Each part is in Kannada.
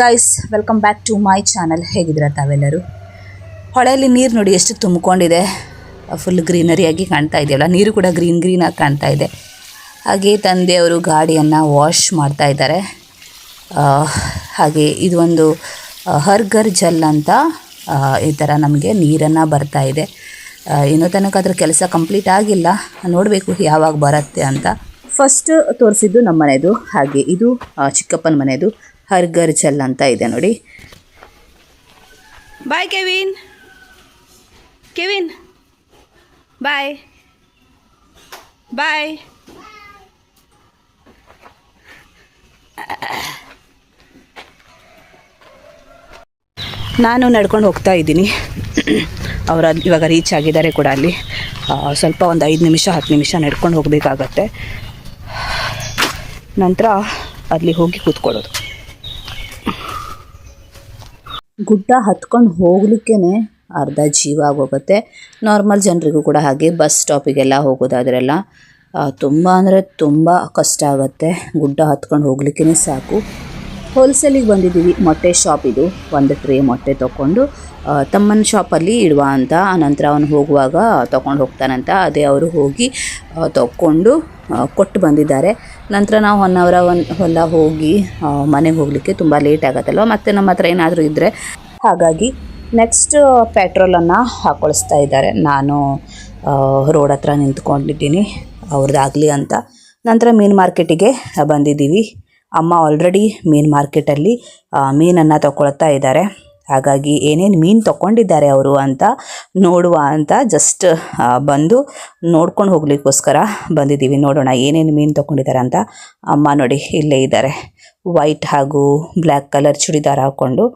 Guys welcome back to my channel ಹೇಗಿದ್ದೀರಾ ತಾವೆಲ್ಲರೂ? ಹೊಳೆಯಲ್ಲಿ ನೀರು ನೋಡಿ ಎಷ್ಟು ತುಂಬಿಕೊಂಡಿದೆ. ಫುಲ್ ಗ್ರೀನರಿಯಾಗಿ ಕಾಣ್ತಾ ಇದೆಯಲ್ಲ, ನೀರು ಕೂಡ ಗ್ರೀನ್ ಗ್ರೀನಾಗಿ ಕಾಣ್ತಾ ಇದೆ. ಹಾಗೆ ತಂದೆಯವರು ಗಾಡಿಯನ್ನು ವಾಶ್ ಮಾಡ್ತಾ ಇದ್ದಾರೆ. ಹಾಗೆ ಇದು ಒಂದು ಹರ್ಗರ್ ಜಲ್ ಅಂತ ಈ ಥರ ನಮಗೆ ನೀರನ್ನು ಬರ್ತಾ ಇದೆ. ಇನ್ನೂ ತನಕ ಅದ್ರ ಕೆಲಸ ಕಂಪ್ಲೀಟ್ ಆಗಿಲ್ಲ. ನೋಡಬೇಕು ಯಾವಾಗ ಬರುತ್ತೆ ಅಂತ. ಫಸ್ಟ್ ತೋರಿಸಿದ್ದು ನಮ್ಮ ಮನೆಯದು ಹಾಗೆ ಇದು ಚಿಕ್ಕಪ್ಪನ ಮನೆದು. ಹರ್ ಘರ್ ಜಲ್ ಅಂತ ಇದೆ ನೋಡಿ. ಬಾಯ್ ಕೆವಿನ್ ಕೆವಿನ್ ಬಾಯ್ ಬಾಯ್ ನಾನು ನಡ್ಕೊಂಡು ಹೋಗ್ತಾ ಇದ್ದೀನಿ. ಅವರ ಇವಾಗ ರೀಚ್ ಆಗಿದ್ದಾರೆ ಕೂಡ ಅಲ್ಲಿ. ಸ್ವಲ್ಪ ಒಂದು ಐದು ನಿಮಿಷ ಹತ್ತು ನಿಮಿಷ ನಡ್ಕೊಂಡು ಹೋಗಬೇಕಾಗತ್ತೆ. ನಂತರ ಅಲ್ಲಿ ಹೋಗಿ ಕೂತ್ಕೊಳ್ಳೋದು. ಗುಡ್ಡ ಹತ್ಕೊಂಡು ಹೋಗ್ಲಿಕ್ಕೇ ಅರ್ಧ ಜೀವ ಆಗೋಗುತ್ತೆ. ನಾರ್ಮಲ್ ಜನರಿಗೂ ಕೂಡ ಹಾಗೆ ಬಸ್ ಸ್ಟಾಪಿಗೆಲ್ಲ ಹೋಗೋದಾದ್ರೆಲ್ಲ ತುಂಬ ಅಂದರೆ ತುಂಬ ಕಷ್ಟ ಆಗುತ್ತೆ. ಗುಡ್ಡ ಹತ್ಕೊಂಡು ಹೋಗ್ಲಿಕ್ಕೇ ಸಾಕು. ಹೋಲ್ಸೇಲಿಗೆ ಬಂದಿದ್ದೀವಿ ಮೊಟ್ಟೆ ಶಾಪ್ ಇದು. ಒಂದು ಟ್ರೇ ಮೊಟ್ಟೆ ತೊಗೊಂಡು ತಮ್ಮನ ಶಾಪಲ್ಲಿ ಇಡುವ ಅಂತ. ಆನಂತರ ಅವನು ಹೋಗುವಾಗ ತೊಗೊಂಡು ಹೋಗ್ತಾನಂತ. ಅದೇ ಅವರು ಹೋಗಿ ತೊಗೊಂಡು ಕೊಟ್ಟು ಬಂದಿದ್ದಾರೆ. ನಂತರ ನಾವು ಒನ್ ಹೊಲ ಹೋಗಿ ಮನೆಗೆ ಹೋಗಲಿಕ್ಕೆ ತುಂಬ ಲೇಟ್ ಆಗುತ್ತಲ್ವ? ಮತ್ತು ನಮ್ಮ ಹತ್ರ ಏನಾದರೂ ಇದ್ದರೆ ಹಾಗಾಗಿ ನೆಕ್ಸ್ಟ್ ಪೆಟ್ರೋಲನ್ನು ಹಾಕೊಳಿಸ್ತಾ ಇದ್ದಾರೆ. ನಾನು ರೋಡ್ ಹತ್ರ ನಿಂತ್ಕೊಂಡಿದ್ದೀನಿ. ಅವ್ರದ್ದಾಗಲಿ ಅಂತ. ನಂತರ ಮೀನು ಮಾರ್ಕೆಟಿಗೆ ಬಂದಿದ್ದೀವಿ. ಅಮ್ಮ ಆಲ್ರೆಡಿ ಮೀನು ಮಾರ್ಕೆಟಲ್ಲಿ ಮೀನನ್ನು ತಗೊಳ್ತಾ ಇದ್ದಾರೆ. ಹಾಗಾಗಿ ಏನೇನು ಮೀನು ತಗೊಂಡಿದ್ದಾರೆ ಅವರು ಅಂತ ನೋಡುವ ಅಂತ ಜಸ್ಟ್ ಬಂದು ನೋಡ್ಕೊಂಡು ಹೋಗ್ಲಿಕ್ಕೋಸ್ಕರ ಬಂದಿದ್ದೀವಿ. ನೋಡೋಣ ಏನೇನು ಮೀನು ತಗೊಂಡಿದ್ದಾರೆ ಅಂತ ಅಮ್ಮ ನೋಡಿ ಇಲ್ಲೇ ಇದ್ದಾರೆ. ವೈಟ್ ಹಾಗೂ ಬ್ಲ್ಯಾಕ್ ಕಲರ್ ಚೂಡಿದಾರ ಹಾಕ್ಕೊಂಡು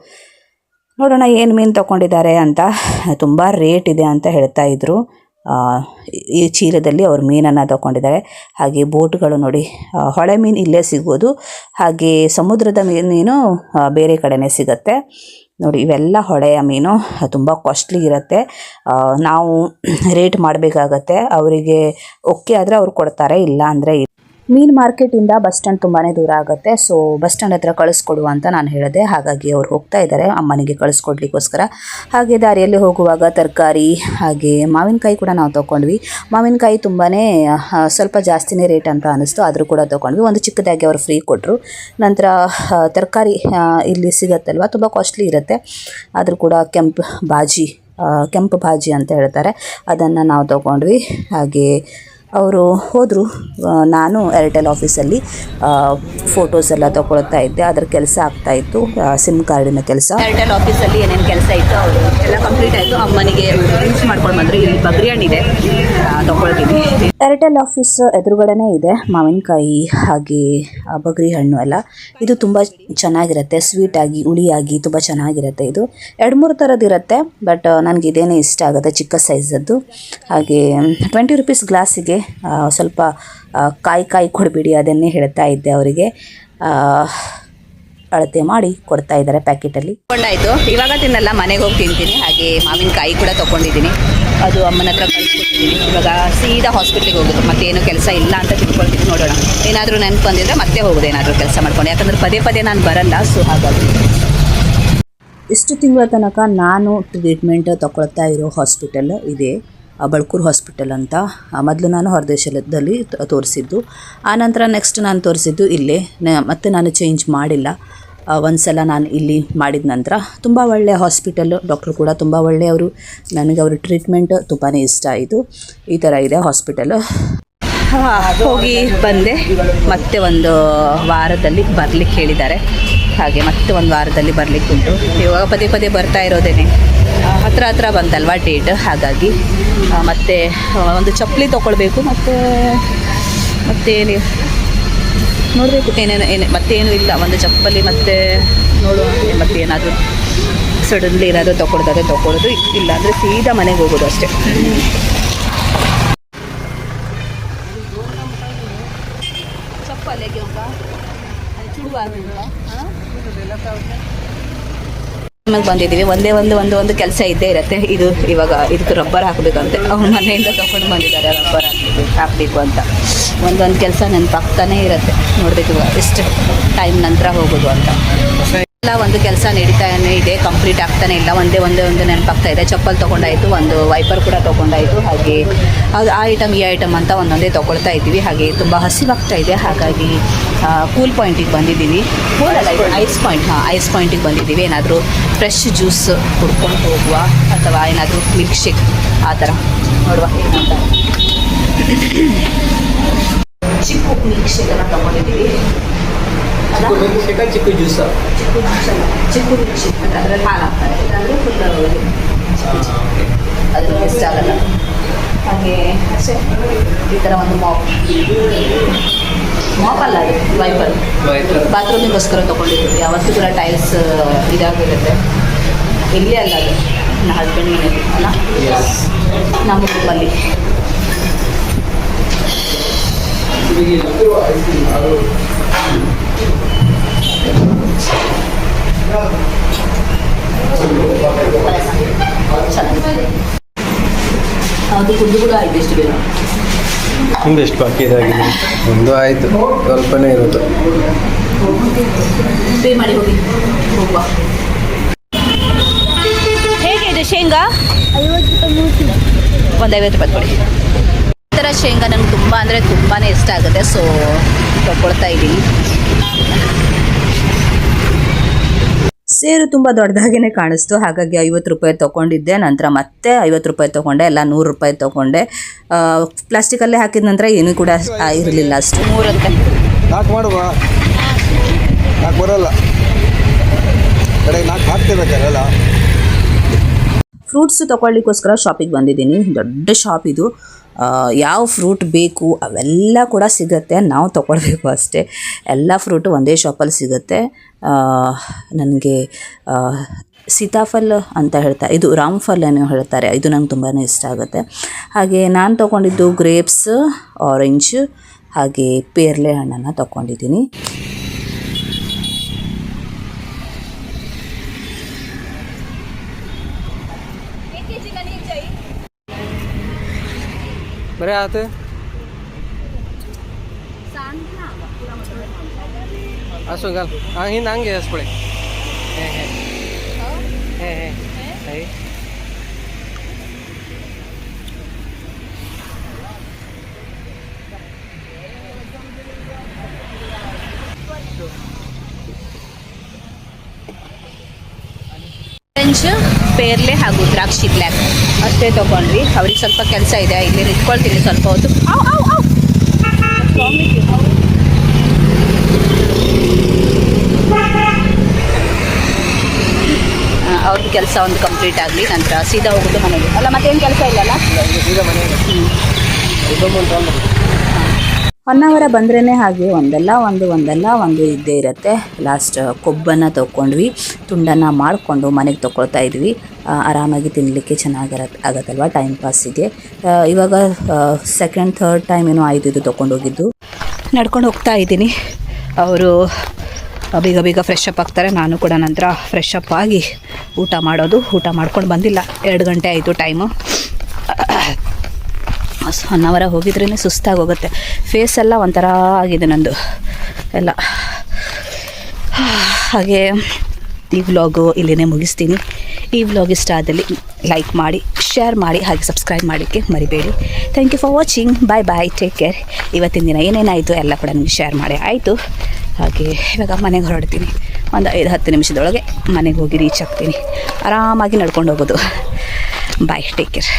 ನೋಡೋಣ ಏನು ಮೀನು ತಗೊಂಡಿದ್ದಾರೆ ಅಂತ. ತುಂಬ ರೇಟ್ ಇದೆ ಅಂತ ಹೇಳ್ತಾ ಇದ್ರು. ಈ ಚೀಲದಲ್ಲಿ ಅವರು ಮೀನನ್ನು ತಗೊಂಡಿದ್ದಾರೆ. ಹಾಗೆ ಬೋಟ್ಗಳು ನೋಡಿ ಹೊಳೆ ಮೀನು ಇಲ್ಲೇ ಸಿಗ್ಬೋದು. ಹಾಗೆ ಸಮುದ್ರದ ಮೀನು ಬೇರೆ ಕಡೆನೇ ಸಿಗುತ್ತೆ. ನೋಡಿ, ಇವೆಲ್ಲ ಹೊಳೆಯ ಮೀನು, ತುಂಬ ಕಾಸ್ಟ್ಲಿ ಇರುತ್ತೆ. ನಾವು ರೇಟ್ ಮಾಡಬೇಕಾಗತ್ತೆ. ಅವರಿಗೆ ಓಕೆ ಆದರೆ ಅವ್ರು ಕೊಡ್ತಾರೆ ಇಲ್ಲ. ಅಂದರೆ ಮೀನು ಮಾರ್ಕೆಟಿಂದ ಬಸ್ ಸ್ಟ್ಯಾಂಡ್ ತುಂಬಾ ದೂರ ಆಗುತ್ತೆ. ಸೊ ಬಸ್ ಸ್ಟ್ಯಾಂಡ್ ಹತ್ರ ಕಳಿಸ್ಕೊಡುವ ಅಂತ ನಾನು ಹೇಳಿದೆ. ಹಾಗಾಗಿ ಅವ್ರು ಹೋಗ್ತಾ ಇದ್ದಾರೆ. ಅಮ್ಮನಿಗೆ ಕಳಿಸ್ಕೊಡ್ಲಿಕ್ಕೋಸ್ಕರ. ಹಾಗೆ ದಾರಿಯಲ್ಲಿ ಹೋಗುವಾಗ ತರಕಾರಿ, ಹಾಗೆ ಮಾವಿನಕಾಯಿ ಕೂಡ ನಾವು ತೊಗೊಂಡ್ವಿ ಮಾವಿನಕಾಯಿ ತುಂಬಾ ಸ್ವಲ್ಪ ಜಾಸ್ತಿನೇ ರೇಟ್ ಅಂತ ಅನ್ನಿಸ್ತು ಆದರೂ ಕೂಡ ತೊಗೊಂಡ್ವಿ ಒಂದು ಚಿಕ್ಕದಾಗಿ ಅವರು ಫ್ರೀ ಕೊಟ್ಟರು ನಂತರ ತರಕಾರಿ ಇಲ್ಲಿ ಸಿಗತ್ತಲ್ವ? ತುಂಬ ಕಾಸ್ಟ್ಲಿ ಇರುತ್ತೆ. ಆದರೂ ಕೂಡ ಕೆಂಪು ಬಾಜಿ ಕೆಂಪು ಬಾಜಿ ಅಂತ ಹೇಳ್ತಾರೆ. ಅದನ್ನು ನಾವು ತೊಗೊಂಡ್ವಿ ಹಾಗೆ ಅವರು ಹೋದರು. ನಾನು ಏರ್ಟೆಲ್ ಆಫೀಸಲ್ಲಿ ಫೋಟೋಸ್ ಎಲ್ಲ ತಗೊಳ್ತಾ ಇದ್ದೆ. ಅದರ ಕೆಲಸ ಆಗ್ತಾ ಇತ್ತು. ಸಿಮ್ ಕಾರ್ಡಿನ ಕೆಲಸ. ಏರ್ಟೆಲ್ ಆಫೀಸಲ್ಲಿ ಏನೇನು ಕೆಲಸ ಇತ್ತು, ಅವರು ಎಲ್ಲ ಕಂಪ್ಲೀಟ್ ಆಯಿತು. ಅಮ್ಮನಿಗೆ ಯೂಸ್ ಮಾಡ್ಕೊಂಡು ಬಂದರು. ಇಲ್ಲಿ ಬಗ್ರಿ ಹಣ್ಣಿದೆ ತೊಗೊಳ್ತೀನಿ. ಏರ್ಟೆಲ್ ಆಫೀಸ್ ಎದುರುಗಡೆನೇ ಇದೆ. ಮಾವಿನಕಾಯಿ ಹಾಗೆ ಬಗ್ರಿ ಹಣ್ಣು ಎಲ್ಲ. ಇದು ತುಂಬ ಚೆನ್ನಾಗಿರುತ್ತೆ. ಸ್ವೀಟಾಗಿ ಹುಳಿಯಾಗಿ ತುಂಬ ಚೆನ್ನಾಗಿರುತ್ತೆ ಇದು. ಎರಡು ಮೂರು ಥರದ್ದು ಇರುತ್ತೆ ಬಟ್ ನನಗೆ ಇದೇನೇ ಇಷ್ಟ ಆಗುತ್ತೆ ಚಿಕ್ಕ ಸೈಜದ್ದು ಹಾಗೆ ಟ್ವೆಂಟಿ ರುಪೀಸ್ ಗ್ಲಾಸಿಗೆ ಸ್ವಲ್ಪ ಕಾಯಿ ಕಾಯಿ ಕೊಡಬೇಡಿ ಅದನ್ನೇ ಹೇಳ್ತಾ ಇದ್ದೆ ಅವರಿಗೆ. ಅಳತೆ ಮಾಡಿ ಕೊಡ್ತಾ ಇದ್ದಾರೆ ಪ್ಯಾಕೆಟಲ್ಲಿ. ಕೊಂಡಾಯಿತು ಇವಾಗ ತಿನ್ನಲ್ಲ, ಮನೆಗೆ ಹೋಗಿ ತಿಂತೀನಿ. ಹಾಗೆ ಮಾವಿನಕಾಯಿ ಕೂಡ ತೊಗೊಂಡಿದ್ದೀನಿ. ಅದು ಅಮ್ಮನ ಹತ್ರ ಕಳಿಸ್ಕೊಟ್ಟಿದ್ದೀನಿ ಇವಾಗ ಸೀದಾ ಹಾಸ್ಪಿಟ್ಲಿಗೆ ಹೋಗೋದು. ಮತ್ತೆ ಏನು ಕೆಲಸ ಇಲ್ಲ ಅಂತ ತಿಳ್ಕೊಳ್ತೀನಿ, ನೋಡೋಣ. ಏನಾದರೂ ನೆನಪು ಬಂದಿದ್ರೆ ಮತ್ತೆ ಹೋಗೋದು, ಏನಾದರೂ ಕೆಲಸ ಮಾಡ್ಕೊಂಡು. ಯಾಕಂದ್ರೆ ಪದೇ ಪದೇ ನಾನು ಬರಲ್ಲ ಸೊ ಹಾಗಾಗಿ. ಇಷ್ಟು ತಿಂಗಳ ತನಕ ನಾನು ಟ್ರೀಟ್ಮೆಂಟ್ ತಗೊಳ್ತಾ ಇರೋ ಹಾಸ್ಪಿಟಲ್ ಇದೆ. ಬಳ್ಕೂರು ಹಾಸ್ಪಿಟಲ್ ಅಂತ. ಮೊದಲು ನಾನು ಹೊರದೇಶದಲ್ಲಿ ತೋರಿಸಿದ್ದು. ಆನಂತರ ನೆಕ್ಸ್ಟ್ ನಾನು ತೋರಿಸಿದ್ದು ಇಲ್ಲೇ. ಮತ್ತೆ ನಾನು ಚೇಂಜ್ ಮಾಡಿಲ್ಲ. ಒಂದು ಸಲ ನಾನು ಇಲ್ಲಿ ಮಾಡಿದ ನಂತರ ತುಂಬ ಒಳ್ಳೆಯ ಹಾಸ್ಪಿಟಲ್ ಡಾಕ್ಟ್ರು ಕೂಡ ತುಂಬ ಒಳ್ಳೆಯವರು. ನನಗೆ ಅವ್ರ ಟ್ರೀಟ್ಮೆಂಟ್ ತುಂಬಾ ಇಷ್ಟ ಆಯಿತು. ಈ ಥರ ಇದೆ ಹಾಸ್ಪಿಟಲು ಹೋಗಿ ಬಂದೆ. ಮತ್ತೆ ಒಂದು ವಾರದಲ್ಲಿ ಬರ್ಲಿಕ್ಕೆ ಹೇಳಿದ್ದಾರೆ. ಹಾಗೆ ಮತ್ತೆ ಒಂದು ವಾರದಲ್ಲಿ ಬರಲಿಕ್ಕೆ ಉಂಟು. ಇವಾಗ ಪದೇ ಪದೇ ಬರ್ತಾ ಇರೋದೇನೆ. ಹತ್ರ ಹತ್ರ ಬಂತಲ್ವಾ ಡೇಟ್ ಹಾಗಾಗಿ ಮತ್ತೆ ಒಂದು ಚಪ್ಪಲಿ ತೊಗೊಳ್ಬೇಕು. ಮತ್ತು, ಮತ್ತೇನು? ನೋಡಬೇಕು. ಏನೇನು, ಏನೇ, ಮತ್ತೇನು ಇಲ್ಲ. ಒಂದು ಚಪ್ಪಲಿ ಮತ್ತೆ ನೋಡುವ ಮತ್ತೆ ಏನಾದರೂ ಸಡನ್ಲಿ ಏನಾದರೂ ತೊಗೊಳ್ದಾದ್ರೆ ತಕೊಳ್ಳೋದು ಇಲ್ಲ ಅಂದರೆ ಸೀದಾ ಮನೆಗೆ ಹೋಗೋದು ಅಷ್ಟೇ. ಚಪ್ಪಲಿಗೆ ಮೇಲೆ ಬಂದಿದ್ದೀವಿ. ಒಂದೇ ಒಂದು ಒಂದು ಒಂದು ಕೆಲಸ ಇದ್ದೇ ಇರುತ್ತೆ. ಇದು ಇವಾಗ ಇದಕ್ಕೆ ರಬ್ಬರ್ ಹಾಕಬೇಕಂತೆ ಅವ್ರ ಮನೆಯಿಂದ ತಗೊಂಡು ಬಂದಿದ್ದಾರೆ, ರಬ್ಬರ್ ಹಾಕಬೇಕು ಹಾಕಬೇಕು ಅಂತ. ಒಂದೊಂದು ಕೆಲಸ ನೆನಪಾಗ್ತಾನೆ ಇರುತ್ತೆ. ನೋಡಬೇಕು ಎಷ್ಟು ಟೈಮ್ ನಂತರ ಹೋಗೋದು ಅಂತ. ಎಲ್ಲ ಒಂದು ಕೆಲಸ ನಡೀತಾನೆ ಇದೆ ಕಂಪ್ಲೀಟ್ ಆಗ್ತಾನೆ ಇಲ್ಲ. ಒಂದೇ ಒಂದೇ, ಒಂದು ನೆನಪಾಗ್ತಾ ಇದೆ. ಚಪ್ಪಲ್ ತೊಗೊಂಡಾಯಿತು, ಒಂದು ವೈಪರ್ ಕೂಡ ತೊಗೊಂಡಾಯಿತು. ಹಾಗೆ ಅದು ಆ ಐಟಮ್ ಈ ಐಟಮ್ ಅಂತ ಒಂದೊಂದೇ ತೊಗೊಳ್ತಾ ಇದ್ದೀವಿ. ಹಾಗೆ ತುಂಬ ಹಸಿವಾಗ್ತಾ ಇದೆ. ಹಾಗಾಗಿ ಕೂಲ್ ಪಾಯಿಂಟಿಗೆ ಬಂದಿದ್ದೀವಿ ಕೂಲ್ ಅಲ್ಲ ಐಸ್ ಪಾಯಿಂಟ್ ಹಾಂ ಐಸ್ ಪಾಯಿಂಟಿಗೆ ಬಂದಿದ್ದೀವಿ. ಏನಾದರೂ ಫ್ರೆಶ್ ಜ್ಯೂಸ್ ಕುಡ್ಕೊಂಡು ಹೋಗುವ ಅಥವಾ ಏನಾದರೂ ಮಿಲ್ಕ್ ಶೇಕ್ ಆ ಥರ ನೋಡುವ. ಏನಂತ ಚಿಕ್ಕ ಮಿಲ್ಕ್ ಶೇಕನ್ನು ತೊಗೊಂಡಿದ್ದೀವಿ ಅಲ್ಲ ಚಿಕ್ಕು ಮಿಲ್ಕ್ ಶೇಕ ಚಿಕ್ಕು ಜ್ಯೂಸ ಚಿಕ್ಕು ಶೇಕ್ ಅಂತ ಅದರಲ್ಲಿ ಹಾಲು ಹಾಕ್ತಾರೆ ಅದು ಇಷ್ಟ ಆಗಲ್ಲ ಹಾಗೆ ಅಷ್ಟೇ ಈ ಥರ ಒಂದು ಮಾಪ್ ಮಾಪ್ ಅಲ್ಲ ಅದು ವೈಪರ್ ಬಾತ್ರೂಮಿಗೋಸ್ಕರ ತೊಗೊಂಡಿದ್ದೀವಿ ಯಾವತ್ತೂ ಕೂಡ ಟೈಲ್ಸ್ ಇದಾಗಿರುತ್ತೆ ಇಲ್ಲಿ ಅಲ್ಲ ಅದು ನನ್ನ ಹಸ್ಬೆಂಡ್ ಮನೇಲಿ ಅಲ್ಲ ನಮ್ಮ ರೂಮಲ್ಲಿ ಕುದ್ದು ಕೂಡ ಆಯ್ತು ಎಷ್ಟು ಬೇಗ. ನಿಮ್ದು ಎಷ್ಟು ಬಾಕಿ ಇದಾಗಿದೆ ಒಂದು ಆಯಿತು ಸ್ವಲ್ಪನೇ ಇರೋದು. ಪೇ ಮಾಡಿ ಹೋಗಿ ಹೋಗುವ. ಹೇಗಿದೆ ಶೇಂಗಾ? ಒಂದು ಐವತ್ತು ರೂಪಾಯಿ ಕೊಡಿ. ಈ ಥರ ಶೇಂಗಾ ನನಗೆ ತುಂಬ ಅಂದರೆ ತುಂಬಾ ಇಷ್ಟ ಆಗುತ್ತೆ ಸೊ ತಗೊಳ್ತಾ ಇದ್ದೀನಿ ಸೇರು ತುಂಬ ದೊಡ್ಡದಾಗೇ ಕಾಣಿಸ್ತು. ಹಾಗಾಗಿ ಐವತ್ತು ರೂಪಾಯಿ ತೊಗೊಂಡಿದ್ದೆ. ನಂತರ ಮತ್ತೆ ಐವತ್ತು ರೂಪಾಯಿ ತೊಗೊಂಡೆ ಎಲ್ಲ ನೂರು ರೂಪಾಯಿ ತೊಗೊಂಡೆ. ಪ್ಲಾಸ್ಟಿಕಲ್ಲೇ ಹಾಕಿದ ನಂತರ ಏನೂ ಕೂಡ ಇರಲಿಲ್ಲ ಅಷ್ಟು. ಮೂರಂತೆ ಬರೋಲ್ಲ. ಫ್ರೂಟ್ಸ್ ತೊಗೊಳ್ಳಿಕ್ಕೋಸ್ಕರ ಶಾಪಿಗೆ ಬಂದಿದ್ದೀನಿ. ದೊಡ್ಡ ಶಾಪ್ ಇದು. ಯಾವ ಫ್ರೂಟ್ ಬೇಕು ಅವೆಲ್ಲ ಕೂಡ ಸಿಗುತ್ತೆ. ನಾವು ತೊಗೊಳ್ಬೇಕು ಅಷ್ಟೇ. ಎಲ್ಲ ಫ್ರೂಟು ಒಂದೇ ಶಾಪಲ್ಲಿ ಸಿಗುತ್ತೆ. ನನಗೆ ಸೀತಾಫಲ್ ಅಂತ ಹೇಳ್ತಾರೆ ಇದು ರಾಮ್ಫಲ್ ಏನೋ ಹೇಳ್ತಾರೆ. ಇದು ನಂಗೆ ತುಂಬಾ ಇಷ್ಟ ಆಗುತ್ತೆ. ಹಾಗೆ ನಾನು ತೊಗೊಂಡಿದ್ದು ಗ್ರೇಪ್ಸ್ ಆರೆಂಜ್ ಹಾಗೆ ಪೇರ್ಲೆ ಹಣ್ಣನ್ನು ತೊಗೊಂಡಿದ್ದೀನಿ. ಬರೀ ಆತು. ಹಸುಗಲ್ ಹಾಂ ಹಿಂದೆ ಹಂಗೆ ಹಸ್ಕೊಳಿ ಹೇ ಹೇ. ಹೇ ಹೇ. ಹೇ. ಆರೆಂಜ್ ಪೇರ್ಲೆ ಹಾಗೂ ದ್ರಾಕ್ಷಿ ಬ್ಲ್ಯಾಕ್. ಅಷ್ಟೇ ತೊಗೊಂಡ್ವಿ. ಅವ್ರಿಗೆ ಸ್ವಲ್ಪ ಕೆಲಸ ಇದೆ. ಇಲ್ಲಿ ಇಟ್ಕೊಳ್ತೀನಿ ಸ್ವಲ್ಪ ಹೊತ್ತು. ಅವ್ರದ್ದು ಕೆಲಸ ಒಂದು ಕಂಪ್ಲೀಟ್ ಆಗಲಿ. ನಂತರ ಸೀದಾ ಹೋಗೋದು ಮನೆಗೆ. ಅಲ್ಲ, ಮತ್ತೇನು ಕೆಲಸ ಇಲ್ಲಲ್ಲ? ಹೊನ್ನಾವರ ಬಂದ್ರೇ ಹಾಗೆ ಒಂದಲ್ಲ ಒಂದು ಒಂದಲ್ಲ ಒಂದು ಇದ್ದೇ ಇರುತ್ತೆ. ಲಾಸ್ಟ್ ಕೊಬ್ಬನ್ನು ತೊಗೊಂಡ್ವಿ, ತುಂಡನ್ನು ಮಾಡಿಕೊಂಡು ಮನೆಗೆ ತೊಗೊಳ್ತಾ ಇದ್ವಿ. ಆರಾಮಾಗಿ ತಿನ್ನಲಿಕ್ಕೆ ಚೆನ್ನಾಗಿರತ್ತೆ ಆಗತ್ತಲ್ವ ಟೈಮ್ ಪಾಸಿಗೆ ಇದೆ ಇವಾಗ ಸೆಕೆಂಡ್ ಥರ್ಡ್ ಟೈಮ್ ಏನೋ ಆಯಿತು ಇದು ತೊಗೊಂಡೋಗಿದ್ದು ನಡ್ಕೊಂಡು ಹೋಗ್ತಾ ಇದ್ದೀನಿ. ಅವರು ಬೇಗ ಬೀಗ ಫ್ರೆಶ್ ಅಪ್ ಆಗ್ತಾರೆ. ನಾನು ಕೂಡ ನಂತರ ಫ್ರೆಶ್ ಅಪ್ ಆಗಿ ಊಟ ಮಾಡೋದು. ಊಟ ಮಾಡ್ಕೊಂಡು ಬಂದಿಲ್ಲ. ಎರಡು ಗಂಟೆ ಆಯಿತು ಟೈಮು ಒನ್ ಅವರ ಹೋಗಿದ್ರೇ ಸುಸ್ತಾಗಿ ಹೋಗುತ್ತೆ ಫೇಸ್ ಎಲ್ಲ ಒಂಥರ ಆಗಿದೆ ನಂದು. ಎಲ್ಲ. ಹಾಗೆ ಈ ವ್ಲಾಗು ಇಲ್ಲಿನೇ ಮುಗಿಸ್ತೀನಿ. ಈ ವ್ಲಾಗ್ ಇಷ್ಟ ಆದಲ್ಲಿ ಲೈಕ್ ಮಾಡಿ, ಶೇರ್ ಮಾಡಿ, ಹಾಗೆ ಸಬ್ಸ್ಕ್ರೈಬ್ ಮಾಡಲಿಕ್ಕೆ ಮರಿಬೇಡಿ. Thank you for watching bye bye take care ಇವತ್ತಿನ ದಿನ ಏನೇನಾಯಿತು ಎಲ್ಲ ಕೂಡ ನಿಮಗೆ ಶೇರ್ ಮಾಡಿ. ಆಯಿತು. ಹಾಗೆ ಇವಾಗ ಮನೆಗೆ ಹೊರಡ್ತೀನಿ. ಒಂದು ಐದು ಹತ್ತು ನಿಮಿಷದೊಳಗೆ ಮನೆಗೆ ಹೋಗಿ ರೀಚ್ ಆಗ್ತೀನಿ. ಆರಾಮಾಗಿ ನಡ್ಕೊಂಡು ಹೋಗೋದು. ಬಾಯ್ ಟೇಕ್ ಕೇರ್